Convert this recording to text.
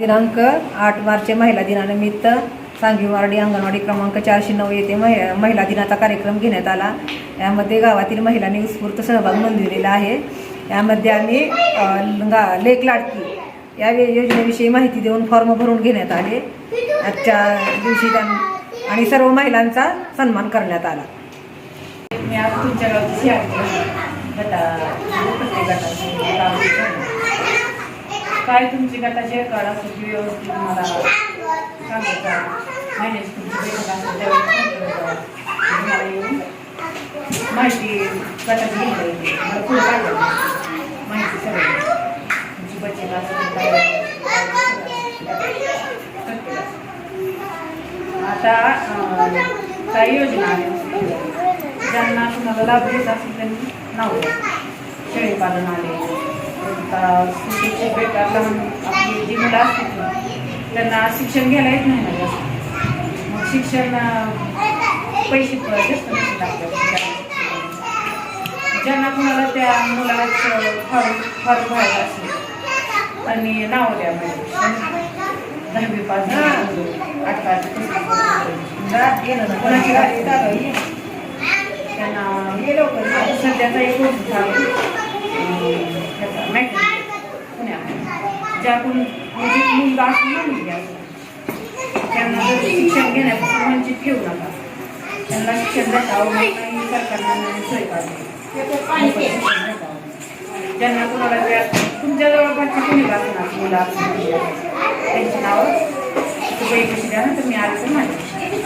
दिनांक आठ मार्च महिला दिनानिमित्त सांगवीवारी अंगणवाडी क्रमांक चारशे नऊ येथे महि महिला दिनाचा कार्यक्रम घेण्यात आला. यामध्ये गावातील महिलांनी उत्स्फूर्त सहभाग नोंदविलेला आहे. यामध्ये आम्ही गा लेक लाडकी या वे- योजनेविषयी माहिती देऊन फॉर्म भरून घेण्यात आले. आजच्या दिवशी आणि सर्व महिलांचा सन्मान करण्यात आला. मी आज तुमच्या गावची काय तुमची गटाचे काळ असेल की व्यवस्थित तुम्हाला सांगायचा मॅनेज तुमची बैठक असेल त्यावेळेस येऊन माहिती गटाची घेता येते मला माहिती सगळी तुमची बचत असेल आता काही योजना आल्या ज्यांना तुम्हाला लाभ घेत असेल त्यांनी नाव शेळीपालन आले. बेकार लहान आपली जी मुलं असतील ना, त्यांना शिक्षण घ्यायला येत नाही ना जास्त मग शिक्षण पैसे जास्त आपल्याकडे ज्यांना कुणाला त्या मुलाचं फॉर्म फॉर्म भरायचा असेल आणि नाव द्या म्हणजे दहावी पास पस्तीस कोणाची गाडी चालू? त्यांना सध्याचा एक चालू ज्यातून म्हणजे मुलगा असतो मुलगी असतो त्यांना जर शिक्षण घेण्यापासून वंचित ठेवू नका. त्यांना शिक्षण देता नाही सरकारनं सोय काढली शिक्षण ज्यांना कोणाला त्या तुमच्या जवळपासची कुणी असणार मुलं असणार त्यांची नावं? पैसे द्या ना तुम्ही आज तर माझ्या